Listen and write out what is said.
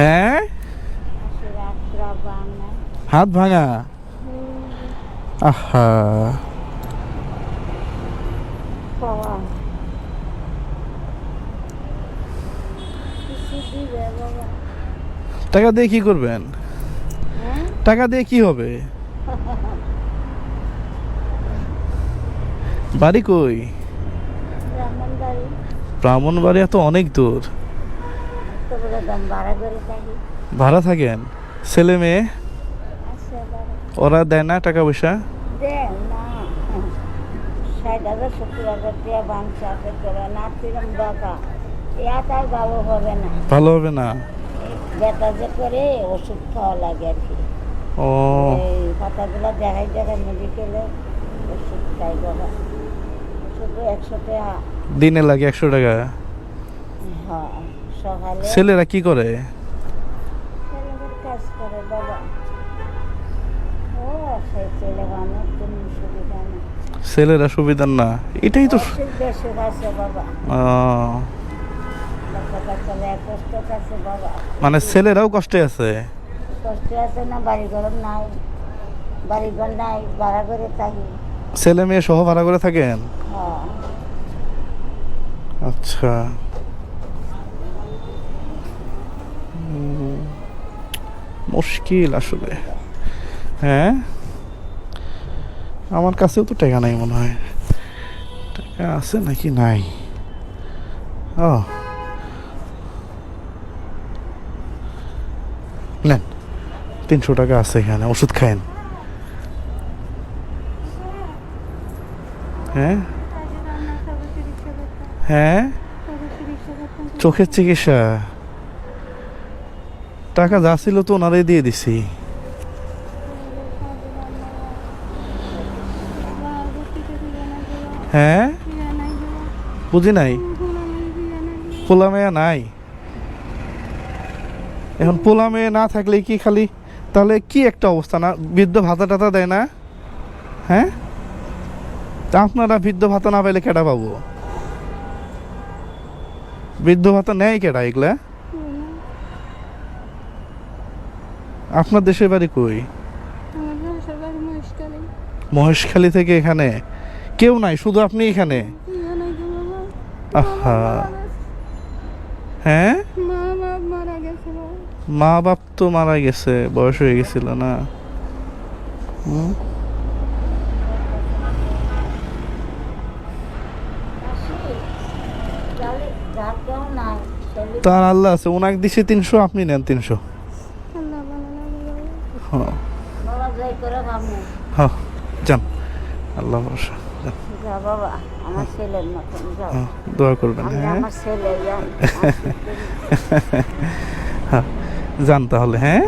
হ্যাঁ? হাত ভাঙা? আহা। টাকা দিয়ে কি করবেন? টাকা দিয়ে কি হবে? বাড়ি কই? ব্রাহ্মণবাড়ি। এত অনেক দূর। ভাড়া থাকেন। ছেলে মেয়ে? ওরা দেয় না টাকা পয়সা? ভালো হবে না। ভালো হবে না। ব্যথা যে করে ওষুধ খাওয়া লাগে আর কি। ও। এই পাতাগুলো দেখাই দেখাই মেডিকেলে ওষুধ খাই বাবা। শুধু একশো টাকা। দিনে লাগে একশো টাকা। হ্যাঁ। সকালে ছেলেরা কি করে? কাজ করে বাবা। ও সেই ছেলে মানুষ তুমি সুবিধা নেই। ছেলেরা সুবিধার না? এটাই তো আছে বাবা। মানে ছেলেরাও কষ্টে আছে? কষ্ট আছে না বাড়ি ঘর নাই বাড়ি ঘর নাই ভাড়া করে থাকি। ছেলে মেয়ে সহ ভাড়া করে থাকেন? হ্যাঁ। আচ্ছা। মুশকিল আসলে। হ্যাঁ? আমার কাছেও তো টাকা নাই মনে হয়। টাকা আছে নাকি নাই? ও। নেন তিনশো টাকা আছে এখানে ওষুধ খায়েন। হ্যাঁ? হ্যাঁ? চোখের চিকিৎসা। টাকা যা ছিল তো ওনারাই দিয়ে দিছি। হ্যাঁ? বুঝি নাই? পোলা মেয়া নাই? এখন পোলা মেয়ে না থাকলে কি খালি? তাহলে কি একটা অবস্থা না? বৃদ্ধ ভাতা টাতা দেয় না? হ্যাঁ? তা আপনারা বৃদ্ধ ভাতা না পাইলে কেটা পাবো? বৃদ্ধ ভাতা নেয় কেটা এগুলা? আপনার দেশের বাড়ি কই? মহেশখালী। থেকে এখানে? কেউ নাই শুধু আপনি এখানে? আহা। হ্যাঁ? মা বাপ তো মারা গেছে বয়স হয়ে গেছিল না। তার আল্লাহ আছে ওনাকে দিছি তিনশো আপনি নেন তিনশো আল্লাহ ভালো লাগে বাবা। হ্যাঁ। হ্যাঁ যান। আল্লাহ ভরসা হ্যাঁ। দোয়া করবেন হ্যাঁ। যান তাহলে হ্যাঁ।